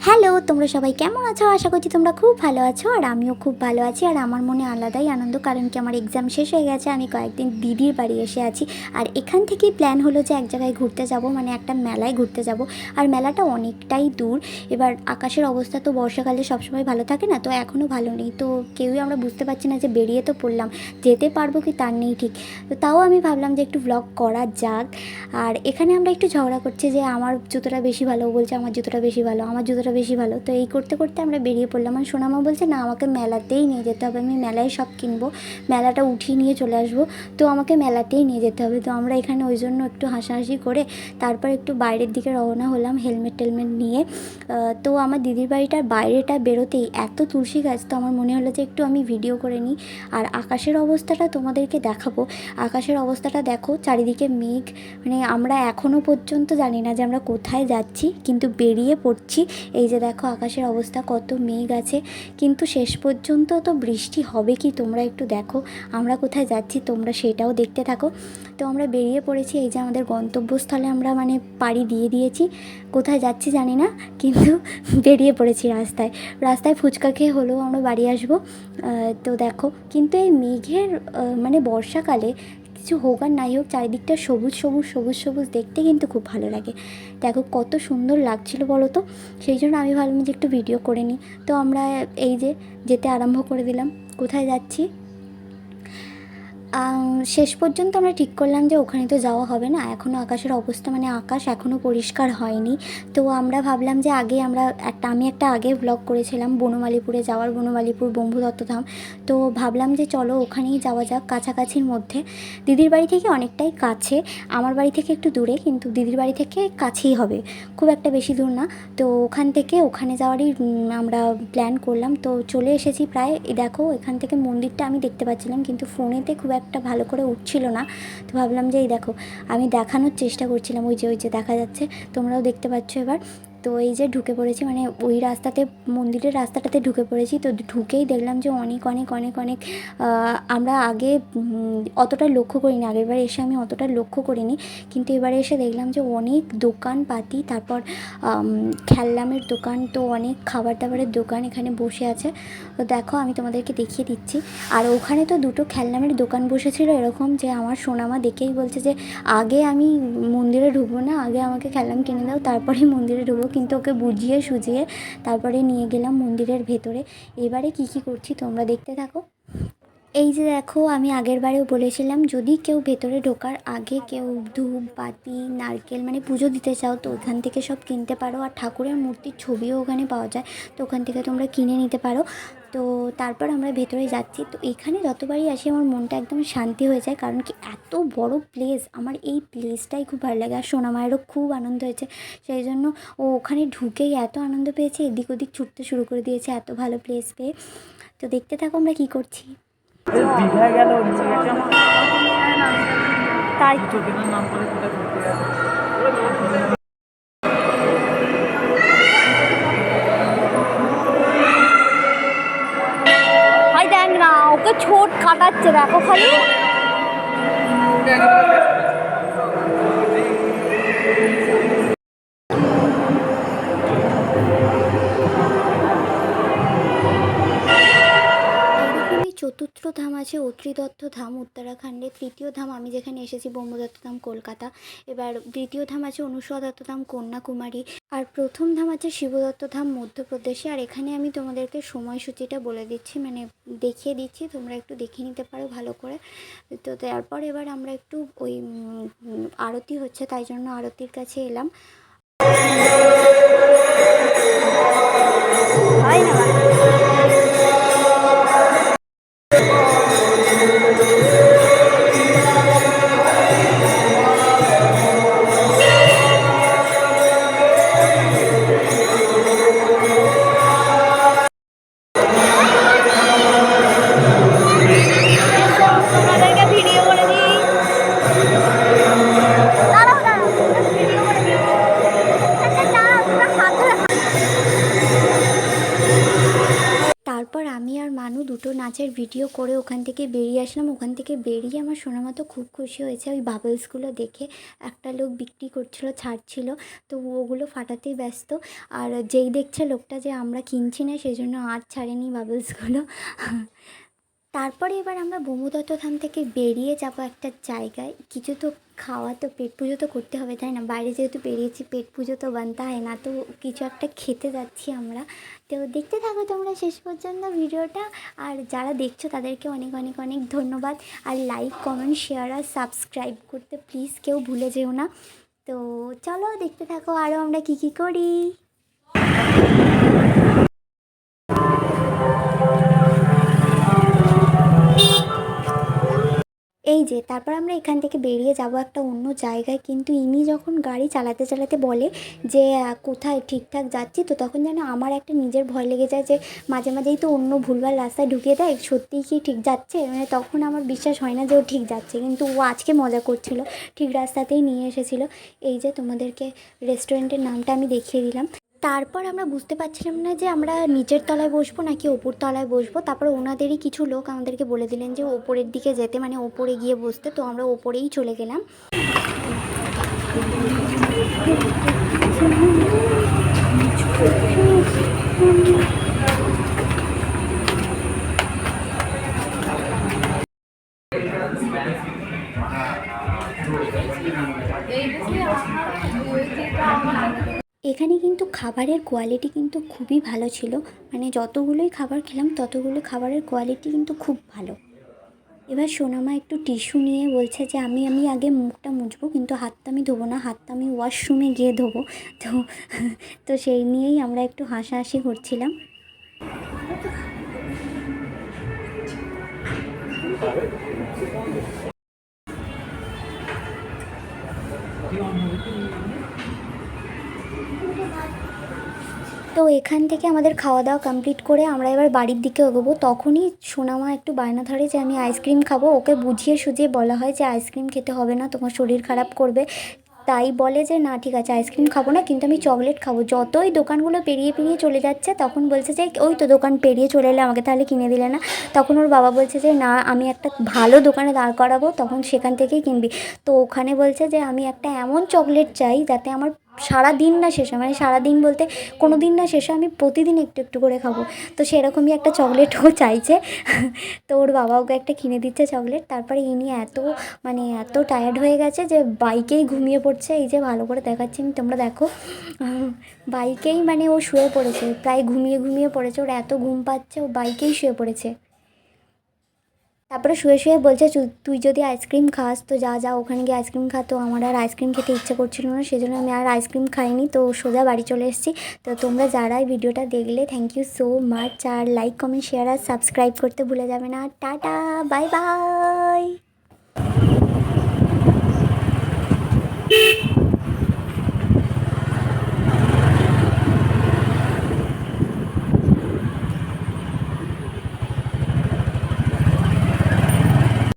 Hello তোমরা সবাই কেমন আছো? আশা করছি তোমরা খুব ভালো আছো আর আমিও খুব ভালো আছি আর আমার মনে আলাদাই আনন্দ কারণ কি আমার এক্সাম শেষ হয়ে গেছে, আমি কয়েকদিন দিদির বাড়ি এসে আছি। আর এখান থেকেই প্ল্যান হলো যে এক জায়গায় ঘুরতে যাব মানে একটা মেলায় ঘুরতে যাব। আর মেলাটা অনেকটাই দূর, এবার আকাশের অবস্থা তো বর্ষাকালে সবসময় ভালো থাকে না, তো এখনও ভালো নেই। তো কেউই আমরা বুঝতে পারছি না যে বেরিয়ে তো পড়লাম, যেতে পারব কি তার নেই ঠিক। তো তাও আমি ভাবলাম যে একটু ভ্লগ করা যাক। আর এখানে আমরা একটু ঝগড়া করছি যে আমার জুতোটা বেশি ভালো বলছে আমার জুতোটা বেশি ভালো, আমার জুতোটা বেশি ভালো। তো এই করতে করতে আমরা বেরিয়ে পড়লাম। আর সোনামা বলছে, না, আমাকে মেলাতেই নিয়ে যেতে হবে। আমি মেলায় সব কিনবো। মেলাটা উঠিয়ে নিয়ে চলে আসব। তো আমাকে মেলাতেই নিয়ে যেতে হবে। তো আমরা এখানে ওই জন্য একটু হাসাহাসি করে তারপর একটু বাইরের দিকে রওনা হলাম হেলমেট টেলমেট নিয়ে। তো আমার দিদির বাড়িটার বাইরেটা বেরোতেই এত তুলসী গাছ, তো আমার মনে হলো যে একটু আমি ভিডিও করে নিই। আর আকাশের অবস্থাটা তোমাদেরকে দেখাবো। আকাশের অবস্থাটা দেখো, চারিদিকে মেঘ। মানে আমরা এখনও পর্যন্ত জানি না যে আমরা কোথায় যাচ্ছি, কিন্তু বেরিয়ে পড়ছি। এই যে দেখো আকাশের অবস্থা, কত মেঘ আছে। কিন্তু শেষ পর্যন্ত তো বৃষ্টি হবে কি তোমরা একটু দেখো। আমরা কোথায় যাচ্ছি তোমরা সেটাও দেখতে থাকো। তো আমরা বেরিয়ে পড়েছি, এই যে আমাদের গন্তব্যস্থলে আমরা মানে পাড়ি দিয়ে দিয়েছি। কোথায় যাচ্ছি জানি না, কিন্তু বেরিয়ে পড়েছি রাস্তায়। রাস্তায় ফুচকা খেয়ে হলেও আমরা বাড়ি আসব। তো দেখো, কিন্তু এই মেঘের মানে বর্ষাকালে কিছু হোক আর নাই হোক, চারিদিকটা সবুজ সবুজ সবুজ সবুজ দেখতে কিন্তু খুব ভালো লাগে। দেখো কত সুন্দর লাগছিল বলো তো? সেই জন্য আমি ভাবলাম যে একটু ভিডিও করে নিই। তো আমরা এই যে যেতে আরম্ভ করে দিলাম। কোথায় যাচ্ছি? শেষ পর্যন্ত আমরা ঠিক করলাম যে ওখানে তো যাওয়া হবে না। এখনও আকাশের অবস্থা মানে আকাশ এখনও পরিষ্কার হয়নি। তো আমরা ভাবলাম যে আগে আমরা একটা, আমি একটা আগে ব্লগ করেছিলাম বনমালীপুরে, যাওয়ার বনমালিপুর বনমালীপুর বম্বুদত্তধাম তো ভাবলাম যে চলো ওখানেই যাওয়া যাক কাছাকাছির মধ্যে। দিদির বাড়ি থেকে অনেকটাই কাছে, আমার বাড়ি থেকে একটু দূরে, কিন্তু দিদির বাড়ি থেকে কাছেই হবে। খুব একটা বেশি দূর না। তো ওখান থেকে, ওখানে যাওয়ারই আমরা প্ল্যান করলাম। তো চলে এসেছি প্রায় দেখো, এখান থেকে মন্দিরটা আমি দেখতে পাচ্ছিলাম, কিন্তু ফোনেতে খুব একটা ভালো করে উঠছিল না, তো ভাবলাম যে, এই দেখো, আমি দেখানোর চেষ্টা করছিলাম। ওই যে ওই যে, দেখা যাচ্ছে, তোমরাও দেখতে পাচ্ছ এবার। তো এই যে ঢুকে পড়েছি মানে ওই রাস্তাতে, মন্দিরের রাস্তাটাতে ঢুকে পড়েছি। তো ঢুকেই দেখলাম যে অনেক অনেক অনেক অনেক আমরা আগে অতটা লক্ষ্য করিনি। আগের বার এসে আমি অতটা লক্ষ্য করিনি। কিন্তু এবারে এসে দেখলাম যে অনেক দোকানপাতি, তারপর খেললামের দোকান, তো অনেক খাবার দাবারের দোকান এখানে বসে আছে। তো দেখো, আমি তোমাদেরকে দেখিয়ে দিচ্ছি। আর ওখানে তো দুটো খেলনামের দোকান বসেছিল এরকম যে আমার সোনামা দেখেই বলছে যে, আগে আমি মন্দিরে ঢুকবো না, আগে আমাকে খেলনাম কিনে দাও তারপরে মন্দিরে ঢুকবো। কিন্তু ওকে বুঝিয়ে সুঝিয়ে তারপরে নিয়ে গেলাম মন্দিরের ভেতরে। এবারে কি কি করছি তোমরা দেখতে থাকো। এই যে দেখো, আমি আগের বারেও বলেছিলাম, যদি কেউ ভেতরে ঢোকার আগে কেউ ধূপ, বাতি, নারকেল মানে পুজো দিতে চাও, তো ওখান থেকে সব কিনতে পারো। আর ঠাকুরের মূর্তির ছবিও ওখানে পাওয়া যায়, তো ওখান থেকে তোমরা কিনে নিতে পারো। তো তারপর আমরা ভেতরে যাচ্ছি। তো এখানে যতবারই আসি আমার মনটা একদম শান্তি হয়ে যায়। কারণ কি এত বড় প্লেস আমার এই প্লেসটাই খুব ভালো লাগে। আর সোনামায়েরও খুব আনন্দ হয়েছে। সেই জন্য ও ওখানে ঢুকেই এত আনন্দ পেয়েছে, এদিক ওদিক ছুটতে শুরু করে দিয়েছে এত ভালো প্লেস পেয়ে। তো দেখতে থাকো আমরা কী করছি। তাই আছে অত্রিদত্ত ধাম, উত্তরাখণ্ডে তৃতীয় ধাম। আমি যেখানে এসেছি, ব্রহ্মদত্ত ধাম, কলকাতা। এবার দ্বিতীয় ধাম আছে অনুসদত্ত ধাম, কন্যাকুমারী। আর প্রথম ধাম আছে শিবদত্ত ধাম, মধ্যপ্রদেশে। আর এখানে আমি তোমাদেরকে সময়সূচিটা বলে দিচ্ছি মানে দেখিয়ে দিচ্ছি, তোমরা একটু দেখে নিতে পারো ভালো করে। তো তারপর এবার আমরা একটু ওই আরতি হচ্ছে, তাই জন্য আরতির কাছে এলাম। হয় না দুটো নাচের ভিডিও করে ওখান থেকে বেরিয়ে আসলাম। ওখান থেকে বেরিয়ে আমার শোনা মতো খুব খুশি হয়েছে। ওই বাবলসগুলো দেখে একটা লোক বিক্রি করছিল, ছাড়ছিল। তো ওগুলো ফাটাতেই ব্যস্ত। আর যেই দেখছে লোকটা যে আমরা কিনছি না সেই জন্য আর ছাড়েনি বাবলসগুলো তারপরে এবার আমরা ধাম থেকে বেরিয়ে যাব একটা জায়গায়। কিছু তো খাওয়া তো, পেট পুজো তো করতে হবে, তাই না? বাইরে যেহেতু বেরিয়েছি, পেট পুজো তো বানতে হয় না? তো কিছু একটা খেতে যাচ্ছি আমরা। তো দেখতে থাকো তোমরা শেষ পর্যন্ত ভিডিওটা। আর যারা দেখছ, তাদেরকে অনেক অনেক অনেক ধন্যবাদ। আর লাইক কমেন্ট শেয়ার আর সাবস্ক্রাইব করতে প্লিজ কেউ ভুলে যেও না। তো চলো দেখতে থাকো আরও আমরা কী কী করি। এই যে, তারপর আমরা এখান থেকে বেরিয়ে যাব একটা অন্য জায়গায়। কিন্তু ইনি যখন গাড়ি চালাতে চালাতে বলে যে কোথায় ঠিকঠাক যাচ্ছি, তো তখন যেন আমার একটা নিজের ভয় লেগে যায় যে, মাঝে মাঝেই তো অন্য ভুলভাল রাস্তায় ঢুকিয়ে দেয়, সত্যিই কি ঠিক যাচ্ছে? মানে তখন আমার বিশ্বাস হয় না যে, ও ঠিক যাচ্ছে। কিন্তু ও আজকে মজা করছিল, ঠিক রাস্তাতেই নিয়ে এসেছিল। এই যে, তোমাদেরকে রেস্টুরেন্টের নামটা আমি দেখিয়ে দিলাম। তারপর আমরা বুঝতে পারছিলাম না যে আমরা নিচের তলায় বসবো নাকি ওপর তলায় বসবো। তারপর ওনাদেরই কিছু লোক আমাদেরকে বলে দিলেন যে ওপরের দিকে যেতে মানে ওপরে গিয়ে বসতে। তো আমরা ওপরেই চলে গেলাম। এখানে কিন্তু খাবারের কোয়ালিটি কিন্তু খুবই ভালো ছিল। মানে যতগুলোই খাবার খেলাম, ততগুলো খাবারের কোয়ালিটি কিন্তু খুব ভালো। এবার সোনামা একটু টিস্যু নিয়ে বলছে যে, আমি আমি আগে মুখটা মুছবো, কিন্তু হাতটা আমি ধোবো না, হাতটা আমি ওয়াশরুমে গিয়ে ধোবো। তো তো সেই নিয়েই আমরা একটু হাসাহাসি করছিলাম। তো এখান থেকে আমাদের খাওয়া দাওয়া কমপ্লিট করে আমরা এবার বাড়ির দিকে এগোবো। তখনই সোনামা একটু বায়না ধরে যে, আমি আইসক্রিম খাব। ওকে বুঝিয়ে সুঝিয়ে বলা হয় যে আইসক্রিম খেতে হবে না, তোমার শরীর খারাপ করবে। তাই বলে যে, না, ঠিক আছে আইসক্রিম খাব না, কিন্তু আমি চকলেট খাব। যতই দোকানগুলো পেরিয়ে পেরিয়ে চলে যাচ্ছে, তখন বলছে যে, ওই তো দোকান পেরিয়ে চলে এলে আমাকে তাহলে কিনে দিলে না? তখন ওর বাবা বলছে যে, না, আমি একটা ভালো দোকানে দাঁড় করাবো, তখন সেখান থেকেই কিনবি। তো ওখানে বলছে যে, আমি একটা এমন চকলেট চাই যাতে আমার সারা দিন না শেষ হয় মানে সারা দিন বলতে কোনো দিন না শেষে আমি প্রতিদিন একটু একটু করে খাব। তো সেরকমই একটা চকলেট ও চাইছে। তো ওর বাবা ওকে একটা কিনে দিচ্ছে চকলেট তারপরে ইনি এত মানে এত টায়ার্ড হয়ে গেছে যে বাইকেই ঘুমিয়ে পড়ছে। এই যে ভালো করে দেখাচ্ছি তোমরা দেখো। বাইকেই মানে ও শুয়ে পড়েছে, প্রায় ঘুমিয়ে ঘুমিয়ে পড়েছে। ওর এত ঘুম পাচ্ছে, ও বাইকেই শুয়ে পড়েছে। তারপরে শুয়ে শুয়ে বলছে তুই যদি আইসক্রিম খাস, তো যা যা, ওখানে গিয়ে আইসক্রিম খা। তো আমার আর আইসক্রিম খেতে ইচ্ছে করছিল না, সেজন্য আমি আর আইসক্রিম খাইনি। তো সোজা বাড়ি চলে এসেছি। তো তোমরা যারাই ভিডিওটা দেখলে থ্যাংক ইউ সো মাচ আর লাইক কমেন্ট শেয়ার আর সাবস্ক্রাইব করতে ভুলে যাবে না। Tata bye bye